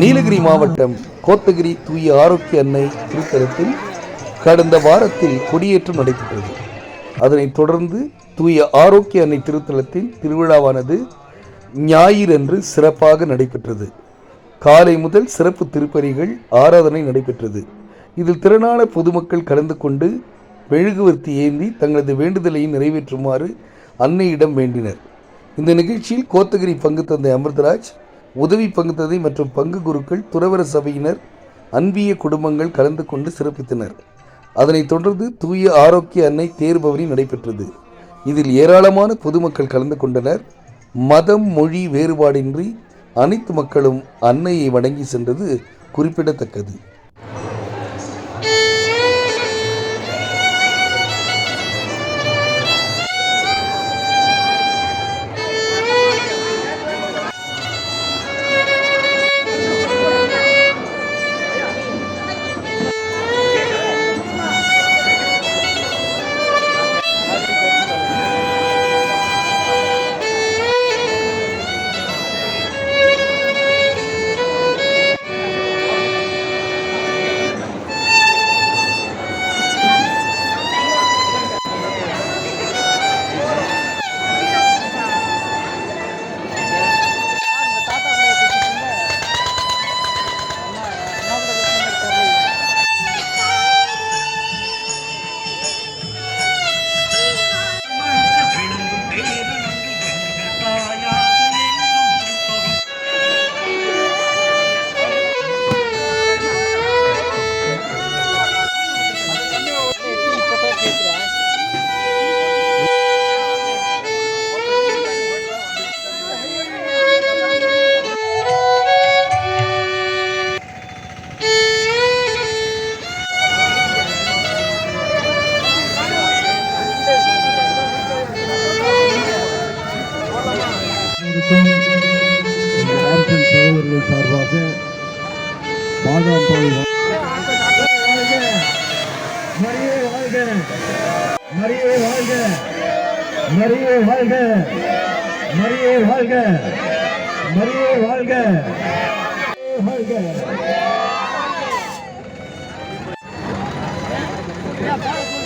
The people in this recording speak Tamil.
நீலகிரி மாவட்டம் கோத்தகிரி தூய ஆரோக்கிய அன்னை திருத்தலத்தில் கடந்த வாரத்தில் கொடியேற்றம் நடைபெற்றது. அதனைத் தொடர்ந்து தூய ஆரோக்கிய அன்னை திருத்தலத்தில் திருவிழாவானது ஞாயிறன்று சிறப்பாக நடைபெற்றது. காலை முதல் சிறப்பு திருப்பலிகள் ஆராதனை நடைபெற்றது. இதில் திறனான பொதுமக்கள் கலந்து கொண்டு மெழுகுவர்த்தி ஏந்தி தங்களது வேண்டுதலை நிறைவேற்றுமாறு அன்னையிடம் வேண்டினர். இந்த நிகழ்ச்சியில் கோத்தகிரி பங்கு தந்தை அமிர்தராஜ் உதவி பங்கு தந்தை மற்றும் பங்கு குருக்கள் துறவர சபையினர் அன்பிய குடும்பங்கள் கலந்து கொண்டு சிறப்பித்தனர். அதனைத் தொடர்ந்து தூய ஆரோக்கிய அன்னை தேர்பவனி நடைபெற்றது. இதில் ஏராளமான பொதுமக்கள் கலந்து கொண்டனர். மதம் மொழி வேறுபாடின்றி அனைத்து மக்களும் அன்னையை வணங்கி சென்றது குறிப்பிடத்தக்கது. மற்றும் ஆர்டன் சகோதரர்கள் சார்பாக பாதாம்பால் மரியே வாழ்க. மரியே வாழ்க. மரியே வாழ்க. மரியே வாழ்க. மரியே வாழ்க. வாழ்க. Yeah,